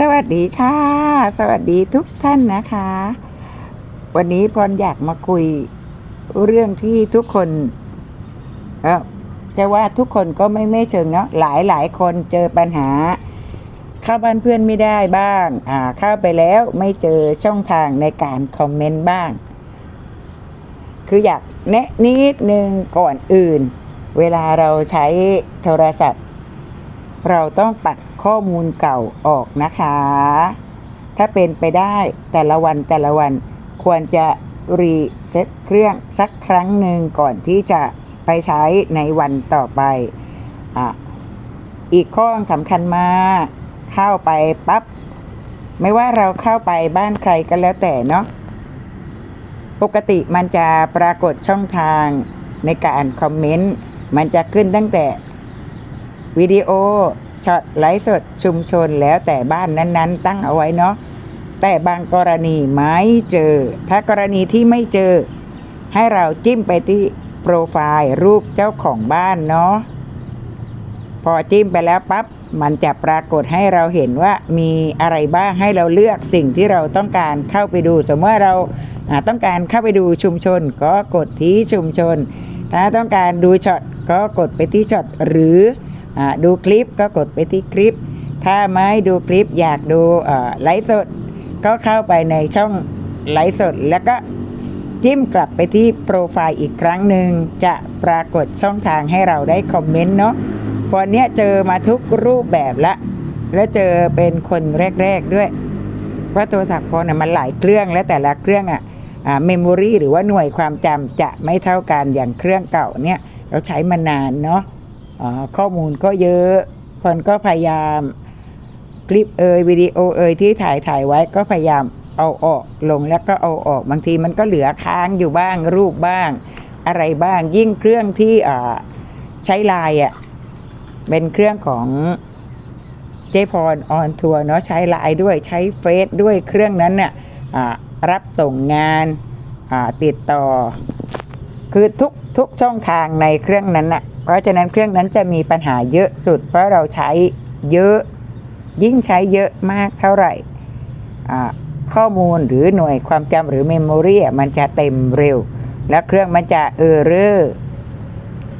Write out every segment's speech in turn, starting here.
สวัสดีค่ะ สวัสดีทุกท่านนะคะ วันนี้พรอยากมาคุยเรื่องที่ทุกคนเออจะว่าทุกคนก็ไม่ไม่เชิงเนาะหลายหลายคนเจอปัญหา เข้าบ้านเพื่อนไม่ได้บ้าง อ่าเข้าไปแล้วไม่เจอช่องทางในการคอมเมนต์บ้าง คืออยากแนะนิดนึงก่อนอื่น เวลาเราใช้โทรศัพท์ เราต้องปัดข้อมูลเก่าออกนะคะ ถ้าเป็นไปได้แต่ละวันแต่ละวันควรจะรีเซ็ตเครื่องสักครั้งหนึ่งก่อนที่จะไปใช้ในวันต่อไปอะอีกข้อสำคัญมากเข้าไปปั๊บไม่ว่าเราเข้าไปบ้านใครก็แล้วแต่เนาะปกติมันจะปรากฏช่องทางในการคอมเมนต์ มันจะขึ้นตั้งแต่ วิดีโอช็อตไลฟ์สดชุมชนแล้วแต่บ้านนั้นๆ ตั้งเอาไว้เนาะแต่บางกรณีไม่เจอ ถ้ากรณีที่ไม่เจอ ให้เราจิ้มไปที่โปรไฟล์รูปเจ้าของบ้านเนาะพอจิ้มไปแล้วปั๊บมันจะปรากฏให้เราเห็นว่ามีอะไรบ้างให้เราเลือกสิ่งที่เราต้องการเข้าไปดู สมมติเราต้องการเข้าไปดูชุมชน ก็กดที่ชุมชน ถ้าต้องการดูช็อตก็กดไปที่ช็อตหรือ ดูคลิปก็กดไปที่คลิป ถ้าไม่ดูคลิปอยากดูไลฟ์สด ก็เข้าไปในช่องไลฟ์สด แล้วก็จิ้มกลับไปที่โปรไฟล์อีกครั้งหนึ่งจะปรากฏช่องทางให้เราได้คอมเมนต์เนาะวันนี้เจอมาทุกรูปแบบละ และเจอเป็นคนแรก ๆ ด้วยว่าโทรศัพท์พอนะมันหลายเครื่องและแต่ละเครื่องอะ่ะเมมโมรีหรือว่าหน่วยความจำจะไม่เท่ากันอย่างเครื่องเก่าเนี่ย เราใช้มานานเนาะ ข้อมูลก็เยอะคนก็พยายามคลิปเอยวิดีโอเอยที่ถ่ายถ่ายไว้ก็พยายามเอาออกลงแล้วก็เอาออกบางทีมันก็เหลือค้างอยู่บ้างรูปบ้าง อะไรบ้างยิ่งเครื่องที่ใช้ไลน์อะเป็นเครื่องของเจพรออนทัวร์เนาะใช้ไลน์ด้วยใช้เฟซด้วยเครื่องนั้นน่ะรับส่งงานติดต่อ คือทุกทุกช่องทางในเครื่องนั้นน่ะ เพราะฉะนั้นเครื่องนั้นจะมีปัญหาเยอะสุด เพราะเราใช้เยอะยิ่งใช้เยอะมากเท่าไหร่ข้อมูลหรือหน่วยความจำหรือเมมโมรี่มันจะเต็มเร็ว แล้วเครื่องมันจะเออเรอ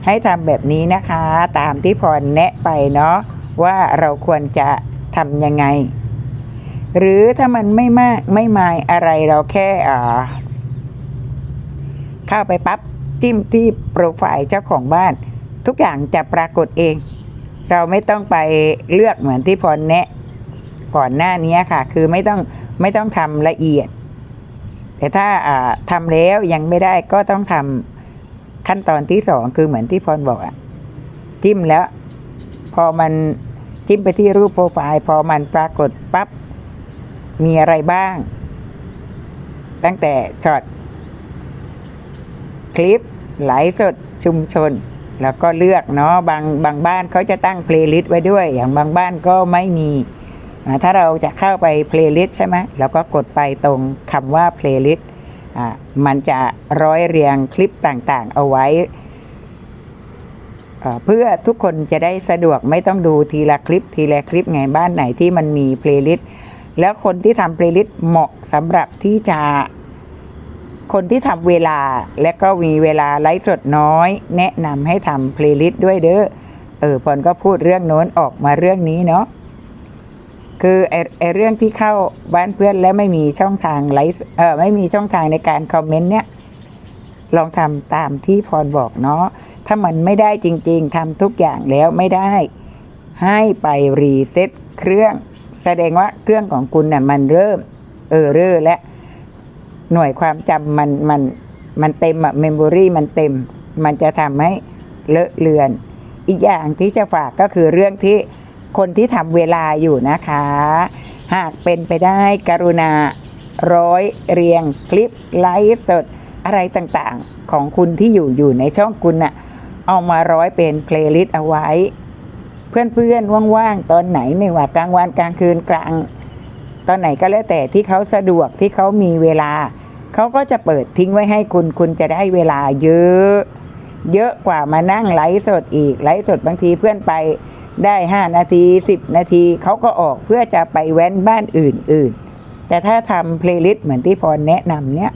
ให้ทำแบบนี้นะคะ ตามที่พรแนะไปเนาะว่าเราควรจะทำยังไง หรือถ้ามันไม่มากไม่มายอะไรเราแค่เข้าไปปั๊บจิ้มที่โปรไฟล์เจ้าของบ้าน ทุกอย่างจะปรากฏเอง เราไม่ต้องไปเลือกเหมือนที่พรแนะก่อนหน้านี้ค่ะ คือไม่ต้องไม่ต้องทำละเอียด แต่ถ้าทำแล้วยังไม่ได้ก็ต้องทำขั้นตอนที่สองคือเหมือนที่พรบอกอะจิ้มแล้ว พอมันจิ้มไปที่รูปโปรไฟล์ พอมันปรากฏปั๊บมีอะไรบ้าง ตั้งแต่ช็อตคลิปไลฟ์สดชุมชน แล้วก็เลือกเนาะบางบางบ้านเขาจะตั้งเพลย์ลิสต์ไว้ด้วย อย่างบางบ้านก็ไม่มีถ้าเราจะเข้าไปเพลย์ลิสต์ใช่ไหมเราก็กดไปตรงคำว่าเพลย์ลิสต์อ่ามันจะร้อยเรียงคลิปต่างๆ เอาไว้เพื่อทุกคนจะได้สะดวกไม่ต้องดูทีละคลิป ทีละคลิปไงบ้านไหนที่มันมีเพลย์ลิสต์แล้วคนที่ทำเพลย์ลิสต์เหมาะสำหรับที่จะ คนที่ทำเวลาและก็มีเวลาไลฟ์สดน้อย แนะนำให้ทำเพลย์ลิสต์ด้วยเด้อเออพรก็พูดเรื่องโน้นออกมาเรื่องนี้เนาะคือไอไอเรื่องที่เข้าบ้านเพื่อนและไม่มีช่องทางไลฟ์เออไม่มีช่องทางในการคอมเมนต์เนี่ยลองทำตามที่พรบอกเนาะถ้ามันไม่ได้จริง ๆทำทุกอย่างแล้วไม่ได้ ให้ไปรีเซ็ตเครื่อง แสดงว่าเครื่องของคุณน่ะมันเริ่มเออเรอและ หน่วยความจำมันมันมันเต็มอะเมมโมรีมันเต็ม มันจะทำให้เลอะเลือน อีกอย่างที่จะฝากก็คือเรื่องที่คนที่ทำเวลาอยู่นะคะ หากเป็นไปได้กรุณาร้อยเรียงคลิปไลฟ์สดอะไรต่างๆ ของคุณที่อยู่อยู่ในช่องคุณน่ะเอามาร้อยเป็นเพลย์ลิสต์เอาไว้ เพื่อนๆว่างๆ ตอนไหนไม่ว่ากลางวันกลางคืนกลาง ตอนไหนก็แล้วแต่ที่เขาสะดวกที่เขามีเวลา เขาก็จะเปิดทิ้งไว้ให้คุณ คุณจะได้เวลาเยอะ เยอะกว่ามานั่งไลฟ์สดอีกไลฟ์สดบางทีเพื่อนไปได้ห้านาทีสิบนาทีเขาก็ออกเพื่อจะไปแว้นบ้านอื่น ๆ แต่ถ้าทำเพลย์ลิสต์เหมือนที่พรแนะนำเนี่ย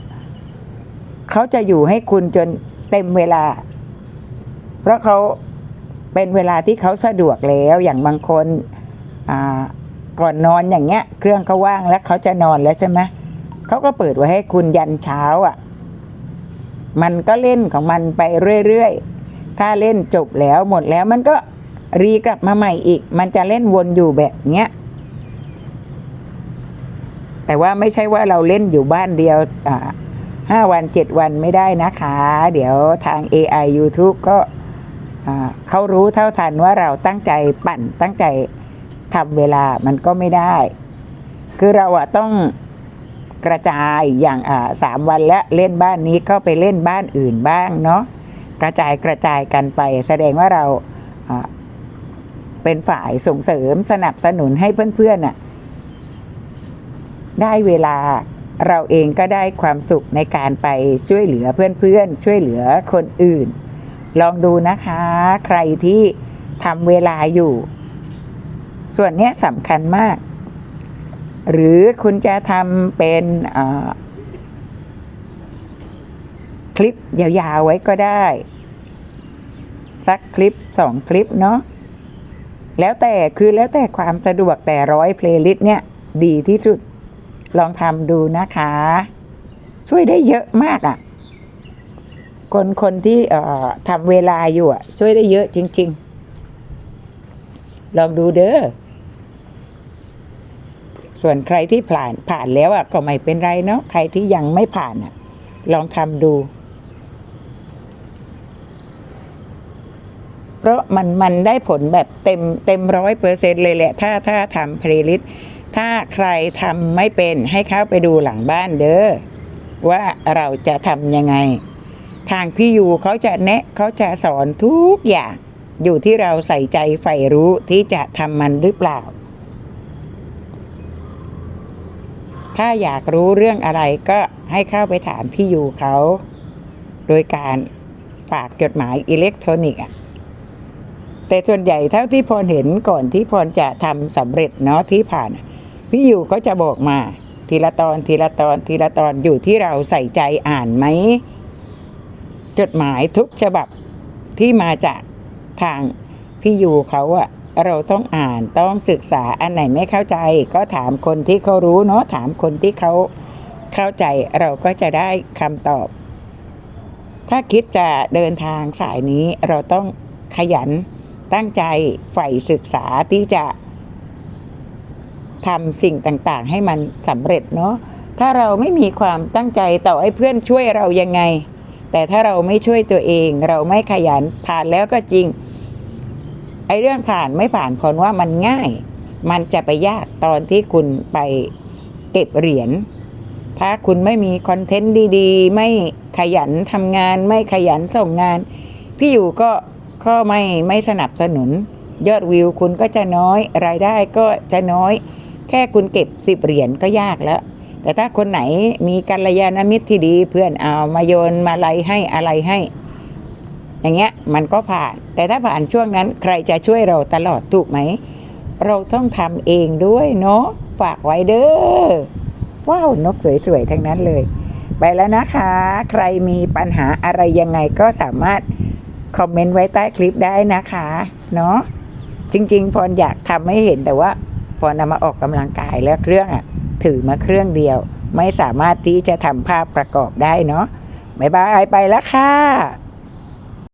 เขาจะอยู่ให้คุณจนเต็มเวลา เพราะเขาเป็นเวลาที่เขาสะดวกแล้วอย่างบางคนอ่า ก่อนนอนอย่างเงี้ย เครื่องเขาว่างแล้วเขาจะนอนแล้วใช่ไหมเขาก็เปิดไว้ให้คุณยันเช้าอะ มันก็เล่นของมันไปเรื่อยๆ ถ้าเล่นจบแล้วหมดแล้วมันก็รีกลับมาใหม่อีก มันจะเล่นวนอยู่แบบเนี้ยแต่ว่าไม่ใช่ว่าเราเล่นอยู่บ้านเดียวอ่าห้าวันเจ็ดวันไม่ได้นะคะ เดี๋ยวทาง AI YouTube ก็เขารู้เท่าทันว่าเราตั้งใจปั่นตั้งใจ ทำเวลามันก็ไม่ได้ คือเราอะต้องกระจายอย่างอ่าสามวันแล้วเล่นบ้านนี้ก็ไปเล่นบ้านอื่นบ้างเนาะกระจายกระจายกันไป แสดงว่าเราอ่าเป็นฝ่ายส่งเสริมสนับสนุนให้เพื่อนๆน่ะได้เวลาเราเองก็ได้ความสุขในการไปช่วยเหลือเพื่อนๆช่วยเหลือคนอื่น ลองดูนะคะ ใครที่ทำเวลาอยู่ ส่วนนี้สำคัญมาก หรือคุณจะทำเป็นคลิปยาวๆไว้ก็ได้ สักคลิปสองคลิปเนาะแล้วแต่คือแล้วแต่ความสะดวกแต่ร้อยเพลย์ลิสต์เนี่ย ดีที่สุด ลองทำดูนะคะ ช่วยได้เยอะมากอะ่ะ คนคนที่ทำเวลาอยู่อะ ช่วยได้เยอะจริง ๆ ลองดูเด้อ ส่วนใครที่ผ่านผ่านแล้วอะก็ไม่เป็นไรเนาะใครที่ยังไม่ผ่านอะ ลองทำดู เพราะมันมันได้ผลแบบเต็มเต็มร้อยเปอร์เซ็นต์เลยแหละ ถ้าถ้าทำเพลย์ลิสต์ถ้าใครทำไม่เป็นให้เข้าไปดูหลังบ้านเด้อว่าเราจะทำยังไง ทางพี่ยูเขาจะแนะเขาจะสอนทุกอย่าง อยู่ที่เราใส่ใจใฝ่รู้ที่จะทำมันหรือเปล่า ถ้าอยากรู้เรื่องอะไรก็ให้เข้าไปถามพี่ยูเขา โดยการฝากจดหมายอิเล็กทรอนิกส์อะแต่ส่วนใหญ่เท่าที่พรเห็นก่อนที่พรจะทำสำเร็จเนาะที่ผ่าน พี่ยูก็จะบอกมา ทีละตอนทีละตอนทีละตอนอยู่ที่เราใส่ใจอ่านไหม จดหมายทุกฉบับที่มาจากทางพี่ยูเขาอะ เราต้องอ่านต้องศึกษาอันไหนไม่เข้าใจ ก็ถามคนที่เขารู้เนาะถามคนที่เขาเข้าใจเราก็จะได้คำตอบ ถ้าคิดจะเดินทางสายนี้เราต้องขยันตั้งใจใฝ่ศึกษาที่จะทำสิ่งต่างๆ ให้มันสำเร็จเนาะถ้าเราไม่มีความตั้งใจต่อให้เพื่อนช่วยเรายังไง แต่ถ้าเราไม่ช่วยตัวเอง เราไม่ขยันผ่านแล้วก็จริง อ้เรื่องผ่านไม่ผ่านผลว่ามันง่าย มันจะไปยากตอนที่คุณไปเก็บเหรียญถ้าคุณไม่มีคอนเทนต์ดีๆ ไม่ขยันทำงาน ไม่ขยันส่งงาน พี่อยู่ก็ก็ไม่ไม่สนับสนุน ยอดวิวคุณก็จะน้อยรายได้ก็จะน้อย แค่คุณเก็บสิบเหรียญก็ยากแล้ว แต่ถ้าคนไหนมีกัลยาณมิตรที่ดีเพื่อนเอามาโยนมาไรให้อะไรให้ อย่างเงี้ยมันก็ผ่าน แต่ถ้าผ่านช่วงนั้นใครจะช่วยเราตลอดถูกไหม เราต้องทำเองด้วยเนาะฝากไว้เด้อว้าวนกสวยๆทั้งนั้นเลย ไปแล้วนะคะ ใครมีปัญหาอะไรยังไงก็สามารถคอมเมนต์ไว้ใต้คลิปได้นะคะเนาะจริง ๆ พรอยากทำให้เห็นแต่ว่าพรนำมาออกกำลังกายแล้วเครื่องอะ ถือมาเครื่องเดียว ไม่สามารถที่จะทำภาพประกอบได้เนาะบ๊ายบายไปแล้วค่ะ